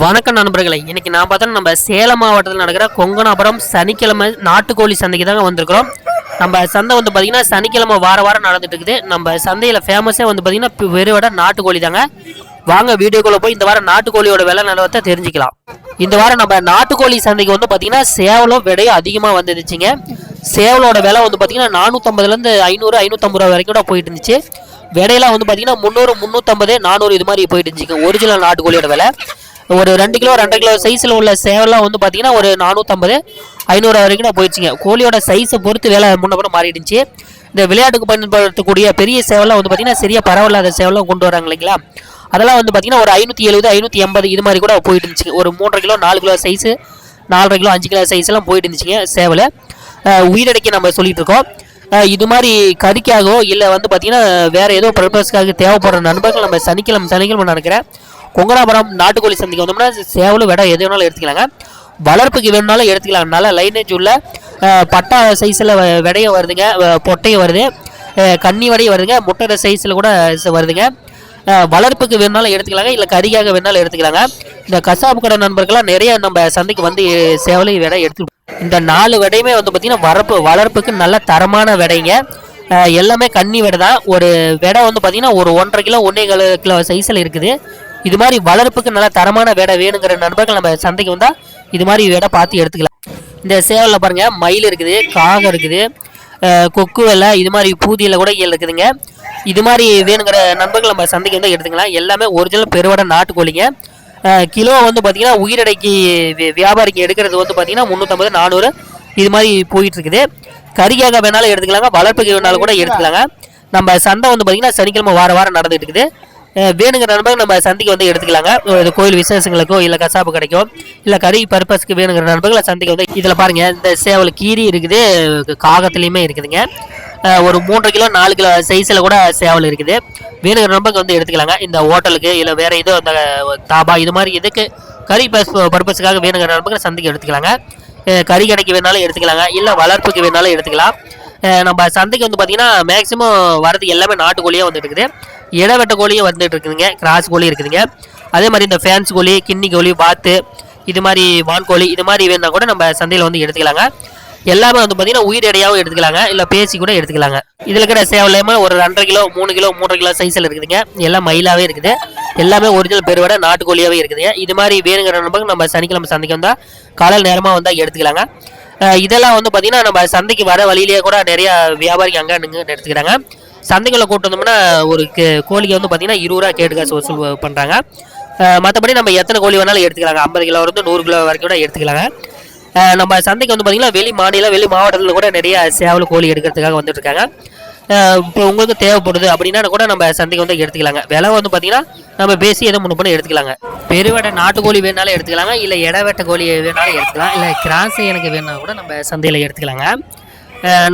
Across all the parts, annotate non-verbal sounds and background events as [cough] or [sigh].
வணக்கம் நண்பர்களே. இன்னைக்கு நான் பார்த்தா நம்ம சேலம் மாவட்டத்தில் நடக்கிற கொங்கனாபுரம் சனிக்கிழமை நாட்டுக்கோழி சந்தைக்கு தாங்க வந்திருக்கிறோம். நம்ம சந்தை வந்து பார்த்திங்கன்னா சனிக்கிழமை வார வாரம் நடந்துட்டு இருக்குது. நம்ம சந்தையில் ஃபேமஸே வந்து பார்த்திங்கன்னா வெறுவடை நாட்டுக்கோழி தாங்க. வாங்க வீடியோக்குள்ளே போய் இந்த வாரம் நாட்டுக்கோழியோட விலை நிலவரத்தை தெரிஞ்சுக்கலாம். இந்த வாரம் நம்ம நாட்டுக்கோழி சந்தைக்கு வந்து பார்த்திங்கன்னா சேவலும் விடையும் அதிகமாக வந்துருச்சுங்க சேவலோட விலை வந்து பார்த்திங்கன்னா நானூற்றம்பதுலேருந்து ஐநூறு ஐநூற்றம்பது ரூபா வரைக்கும் கூட போயிட்டு இருந்துச்சு. விடையெல்லாம் வந்து பார்த்தீங்கன்னா முந்நூறு முந்நூற்றம்பது நானூறு இது மாதிரி போயிட்டு இருந்துச்சுங்க. ஒரிஜினல் நாட்டுக்கோழியோட விலை. ஒரு ரெண்டு கிலோ ரெண்டரை கிலோ சைஸில் உள்ள சேவலாம் வந்து பார்த்தீங்கன்னா ஒரு நானூற்றம்பது ஐநூறு வரைக்கும் நான் போயிடுச்சுங்க. கோழியோட சைஸை பொறுத்து வேலை முன்னப்பட மாறிடுச்சு. இந்த விளையாட்டுக்கு பயன்படுத்தக்கூடிய பெரிய சேவலாம் வந்து பார்த்தீங்கன்னா சரியாக பரவாயில்லாத சேவலாம் கொண்டு வராங்க இல்லைங்களா? அதெல்லாம் வந்து பார்த்தீங்கன்னா ஒரு ஐநூற்றி எழுபது ஐநூற்றி எண்பது இது மாதிரி கூட போயிட்டு இருந்துச்சு ஒரு மூன்றரை கிலோ நாலு கிலோ சைஸு நாலரை கிலோ அஞ்சு கிலோ சைஸ்லாம் போயிட்டு இருந்துச்சுங்க சேவலை. உயிரடைக்க நம்ம சொல்லிட்டு இருக்கோம். இது மாதிரி கறிக்காகவோ இல்லை வந்து பார்த்தீங்கன்னா வேறு ஏதோ பர்பஸ்க்காக தேவைப்படுற நண்பர்கள் நம்ம சனிக்கிழமை சனிக்கிழமை நினைக்கிறேன். கொங்கராபுரம் நாட்டுக்கோழி சந்தைக்கு வந்தோம்னா சேவலும் விடம் எது வேணாலும் எடுத்துக்கலாங்க. வளர்ப்புக்கு வேணும்னாலும் எடுத்துக்கலாம் அதனால் லைனேஜ் உள்ள பட்டா சைஸில் விடையும் வருதுங்க. பொட்டையும் வருது. கன்னி வடையும் வருதுங்க. முட்டை சைஸில் கூட வருதுங்க. வளர்ப்புக்கு வேணுனாலும் எடுத்துக்கலாங்க. இல்லை கறிக்காக வேணாலும் எடுத்துக்கலாங்க. இந்த கசாப்பு கடை நண்பர்கள்லாம் நிறைய நம்ம சந்தைக்கு வந்து சேவலை விடை எடுத்து இந்த நாலு விடையுமே வந்து பார்த்திங்கன்னா வரப்பு வளர்ப்புக்கு நல்ல தரமான விடைங்க. எல்லாமே கன்னி விடை தான். ஒரு விடை வந்து பார்த்திங்கன்னா ஒரு ஒன்றரை கிலோ ஒன்றே கிலோ கிலோ சைஸில் இருக்குது. இது மாதிரி வளர்ப்புக்கு நல்ல தரமான வேடை வேணுங்கிற நண்பர்கள் நம்ம சந்தைக்கு வந்தால் இது மாதிரி வேடை பார்த்து எடுத்துக்கலாம். இந்த சேவலில் பாருங்கள் மயில் இருக்குது காகம் இருக்குது கொக்கு வெலை இது மாதிரி பூதியில் கூட இயல் இருக்குதுங்க. இது மாதிரி வேணுங்கிற நண்பர்கள் நம்ம சந்தைக்கு வந்து எடுத்துக்கலாம். எல்லாமே ஒரிஜினல் பெருவடை நாட்டுக்கோழிங்க. கிலோ வந்து பார்த்திங்கன்னா உயிரடைக்கு வியாபாரிக்கு எடுக்கிறது வந்து பார்த்தீங்கன்னா முந்நூற்றம்பது நானூறு. இது மாதிரி போயிட்டு இருக்குது கறிக்காக வேணாலும் எடுத்துக்கலாங்க வளர்ப்புக்கு வேணாலும் கூட எடுத்துக்கலாங்க. நம்ம சந்தை வந்து பார்த்தீங்கன்னா சனிக்கிழமை வார வாரம் நடந்துகிட்டு இருக்குது. வேணுங்கிற நண்பர்கள் நம்ம சந்தைக்கு வந்து எடுத்துக்கலாங்க. ஒரு கோயில் விசேஷங்களுக்கோ இல்லை கசாப்பு கிடைக்கோ இல்லை கறி பர்பஸ்க்கு வேணுங்கிற நண்பர்களை சந்தைக்கு வந்து இதில் பாருங்கள் இந்த சேவல் கீரி இருக்குது காகத்துலேயுமே இருக்குதுங்க. ஒரு மூன்றரை கிலோ நாலு கிலோ சைஸில் கூட சேவல் இருக்குது. வேணுங்கிற நண்பர்கள் வந்து எடுத்துக்கலாங்க. இந்த ஹோட்டலுக்கு இல்லை வேறு ஏதோ இந்த தாபா இது மாதிரி இதுக்கு கறி பஸ் பர்பஸுக்காக வேணுங்கிற நண்பர்கள் சந்தைக்கு எடுத்துக்கலாங்க. கறி கடைக்கு வேணாலும் எடுத்துக்கலாங்க. இல்லை வளர்ப்புக்கு வேணாலும் எடுத்துக்கலாம். நம்ம சந்தைக்கு வந்து பார்த்தீங்கன்னா மேக்ஸிமம் வரது எல்லாமே நாட்டுக்கோழியாக வந்துட்டு இருக்குது. இடவெட்ட கோழியும் வந்துட்டு இருக்குதுங்க. கிராஸ் கோழி இருக்குதுங்க. அதே மாதிரி இந்த ஃபேன்ஸ் கோழி கிண்ணி கோழி வாத்து இது மாதிரி வான்கோழி இது மாதிரி வேணால் கூட நம்ம சந்தையில் வந்து எடுத்துக்கலாங்க. எல்லாமே வந்து பார்த்தீங்கன்னா உயிர் எடையாகவும் எடுத்துக்கலாங்க. இல்லை பேசி கூட எடுத்துக்கலாங்க. இதில் இருக்கிற சேவலையுமே ஒரு ரெண்டரை கிலோ மூணு கிலோ மூன்றரை கிலோ சைஸில் இருக்குதுங்க. எல்லாம் மயிலாகவே இருக்குது. எல்லாமே ஒரிஜினல் பெருவடை நாட்டுக்கோழியாகவே இருக்குதுங்க. இது மாதிரி வேணுங்கிற நம்பருக்கு நம்ம சனிக்கிழமை சந்தைக்கு வந்தால் காலையில் நேரமாக வந்தால் எடுத்துக்கலாங்க. இதெல்லாம் வந்து பார்த்திங்கன்னா நம்ம சந்தைக்கு வர வழியிலேயே கூட நிறைய வியாபாரிங்க அங்கே நின்று எடுத்துக்கிறாங்க. சந்தைகளை கூட்டு வந்தோம்னா ஒரு கே- கோழிக்கு வந்து பார்த்தீங்கன்னா இருபது ரூபா கேட்டு காசு வசூல் பண்ணுறாங்க மற்றபடி நம்ம எத்தனை கோழி வேணாலும் எடுத்துக்கலாங்க. ஐம்பது கிலோ இருந்து நூறு கிலோ வரைக்கும் கூட எடுத்துக்கலாங்க. நம்ம சந்தைக்கு வந்து பார்த்திங்கன்னா வெளி மாநிலம் வெளி மாவட்டத்தில் கூட நிறைய சேவல் கோழி எடுக்கிறதுக்காக வந்துட்டு இருக்காங்க இப்போ உங்களுக்கு தேவைப்படுது அப்படின்னா கூட நம்ம சந்தைக்கு வந்து எடுத்துக்கலாங்க. விலை வந்து பார்த்தீங்கன்னா நம்ம பேசி எதை முன்னு பண்ணி எடுத்துக்கலாங்க. பெருவேட்டை நாட்டுக்கோழி வேணாலும் எடுத்துக்கலாங்க. இல்லை இடவேட்டை கோழி வேணாலும் எடுத்துக்கலாம். இல்லை கிராஸ் எனக்கு வேணா கூட நம்ம சந்தையில் எடுத்துக்கலாங்க.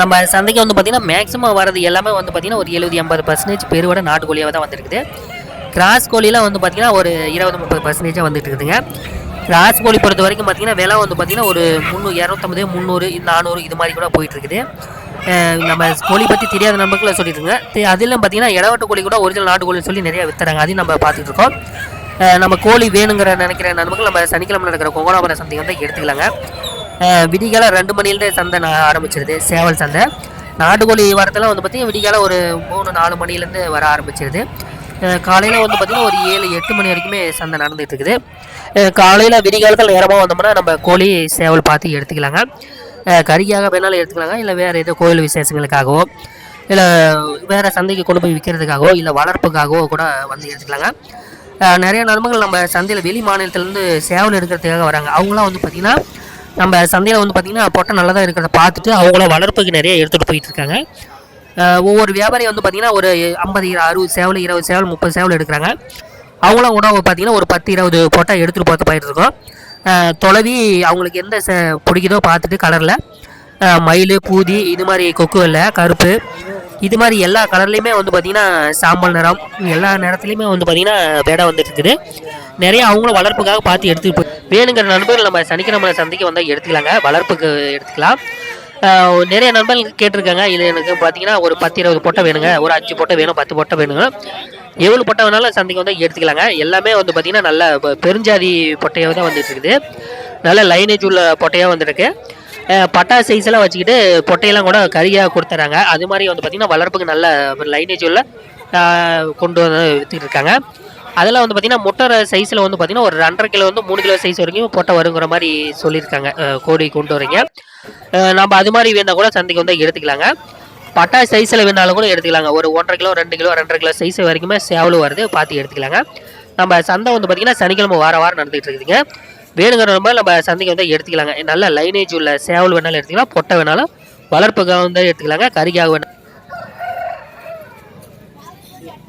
நம்ம சந்தைக்கு வந்து பார்த்திங்கன்னா மேக்ஸிமம் வரது எல்லாமே வந்து பார்த்திங்கன்னா ஒரு எழுபது எண்பது பர்சன்டேஜ் பெருவடை நாட்டுக்கோழியாக தான் வந்துருக்குது. கிராஸ் கோழிலாம் வந்து பார்த்திங்கன்னா ஒரு இருபது முப்பது பர்சன்டேஜாக வந்துட்டு இருக்குதுங்க. கிராஸ் கோழி பொறுத்த வரைக்கும் பார்த்திங்கன்னா விலை வந்து பார்த்திங்கன்னா ஒரு முந்நூறு இரநூத்தம்பது முந்நூறு நானூறு இது மாதிரி கூட போயிட்டுருக்குது நம்ம கோழி பற்றி தெரியாத நம்பர்களை சொல்லிட்டு அதிலும் பார்த்தீங்கன்னா இடவட்ட கோழி கூட ஒரிஜினல் நாட்டுக்கோழின்னு சொல்லி நிறைய வித்துறாங்க. அதையும் நம்ம பார்த்துட்டு இருக்கோம். நம்ம கோழி வேணுங்கிற நினைக்கிற நண்பர்கள் நம்ம சனிக்கிழமை நடக்கிற கொங்கனாபுரம் சந்தை வந்து எடுத்துக்கலாங்க. விடிகால ரெண்டு மணிலேருந்து சந்தை நான் ஆரம்பிச்சிருது. சேவல் சந்தை. நாட்டுக்கோழி வாரத்தில் வந்து பார்த்திங்கன்னா விடிகால ஒரு மூணு நாலு மணிலேருந்து வர ஆரம்பிச்சிருது. காலையில் வந்து பார்த்திங்கன்னா ஒரு ஏழு எட்டு மணி வரைக்குமே சந்தை நடந்துகிட்டு இருக்குது காலையில் விடிகாலத்தில் நேரமாக வந்தோம்னா நம்ம கோழி சேவல் பார்த்து எடுத்துக்கலாங்க. கறிக்காக வேணாலும் எடுத்துக்கலாங்க. இல்லை வேறு ஏதோ கோயில் விசேஷங்களுக்காகவோ இல்லை வேறு சந்தைக்கு கொண்டு போய் விற்கிறதுக்காகவோ இல்லை வளர்ப்புக்காகவோ கூட வந்து எடுத்துக்கலாங்க. நிறைய நண்பர்கள் நம்ம சந்தையில் வெளி மாநிலத்திலேருந்து சேவல் எடுக்கிறதுக்காக வராங்க. அவங்களாம் வந்து பார்த்திங்கன்னா நம்ம சந்தையில் வந்து பார்த்திங்கன்னா பொட்டை நல்லா தான் இருக்கிறத பார்த்துட்டு அவங்கள வளர்ப்புக்கு நிறைய எடுத்துகிட்டு போயிட்டு இருக்காங்க. ஒவ்வொரு வியாபாரி வந்து பார்த்திங்கன்னா ஒரு ஐம்பது அறுபது சேவல் இருபது சேவல் முப்பது சேவல் எடுக்கிறாங்க. அவங்களாம் உணவு பார்த்தீங்கன்னா ஒரு பத்து இருபது பொட்டை எடுத்துகிட்டு பார்த்து போயிட்டு இருக்கோம். தொலைவி அவங்களுக்கு எந்த ச பிடிக்குதோ பார்த்துட்டு கலரில் மயில் பூதி இது மாதிரி கொக்கு இல்லை கருப்பு. இது மாதிரி எல்லா கலர்லேயுமே வந்து பார்த்திங்கன்னா சாம்பல் நிறம் எல்லா நிறத்துலையுமே வந்து பார்த்திங்கன்னா பேடா வந்துட்டு இருக்குது. நிறைய அவங்களும் வளர்ப்புக்காக பார்த்து எடுத்துகிட்டு போ வேணுங்கிற நண்பர்கள் நம்ம சனிக்கிழமை சந்தைக்கு வந்தால் எடுத்துக்கலாங்க. வளர்ப்புக்கு எடுத்துக்கலாம். நிறைய நண்பர்கள் கேட்டிருக்காங்க. இது எனக்கு பார்த்தீங்கன்னா ஒரு பத்து இருபது பொட்டை வேணுங்க. ஒரு அஞ்சு பொட்டை வேணும் பத்து பொட்டை வேணுங்க எவ்வளோ பொட்டை வேணாலும் சந்தைக்கு வந்து எடுத்துக்கலாங்க. எல்லாமே வந்து பார்த்திங்கன்னா நல்ல பெருஞ்சாதி பொட்டையாக தான் வந்துட்டு இருக்குது நல்ல லைனேஜ் உள்ள பொட்டையாக வந்துருக்கு பட்டா சைஸ் எல்லாம் வச்சுக்கிட்டு பொட்டையெல்லாம் கூட கறியாக கொடுத்துறாங்க. அது மாதிரி வந்து பார்த்திங்கன்னா வளர்ப்புக்கு நல்ல லைனேஜ் உள்ள கொண்டு வந்து வித்துட்டு இருக்காங்க. அதெல்லாம் வந்து பார்த்தீங்கன்னா முட்டை சைஸில் வந்து பார்த்தீங்கன்னா ஒரு ரெண்டரை கிலோ வந்து மூணு கிலோ சைஸ் வரைக்கும் போட்டால் வருங்கிற மாதிரி சொல்லியிருக்காங்க. கோடி கொண்டு வரீங்க. நம்ம அது மாதிரி வேணால் கூட சந்தைக்கு வந்து எடுத்துக்கலாங்க. பட்டா சைஸில் வேணாலும் கூட எடுத்துக்கலாங்க. ஒரு ஒன்றரை கிலோ ரெண்டு கிலோ ரெண்டரை கிலோ சைஸ் வரைக்குமே சேவலும் வருது பார்த்து எடுத்துக்கலாங்க. நம்ம சந்தை வந்து பார்த்திங்கன்னா சனிக்கிழமை வார வாரம் நடந்துகிட்டு இருக்குதுங்க. வேணுங்கிற மாதிரி நம்ம சந்தைக்கு வந்து எடுத்துக்கலாங்க. நல்ல லைனேஜ் உள்ள சேவல் வேணாலும் எடுத்துக்கலாம். பொட்டை வேணாலும் வளர்ப்புக்காக வந்து எடுத்துக்கலாங்க. கறிக்காக வேணாலும்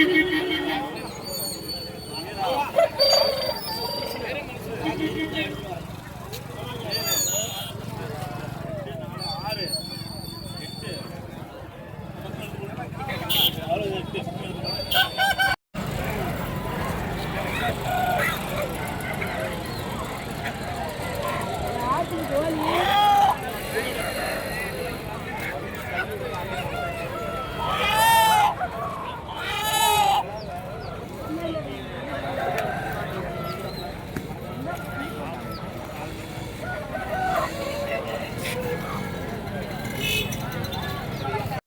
ஆறு [laughs] எட்டு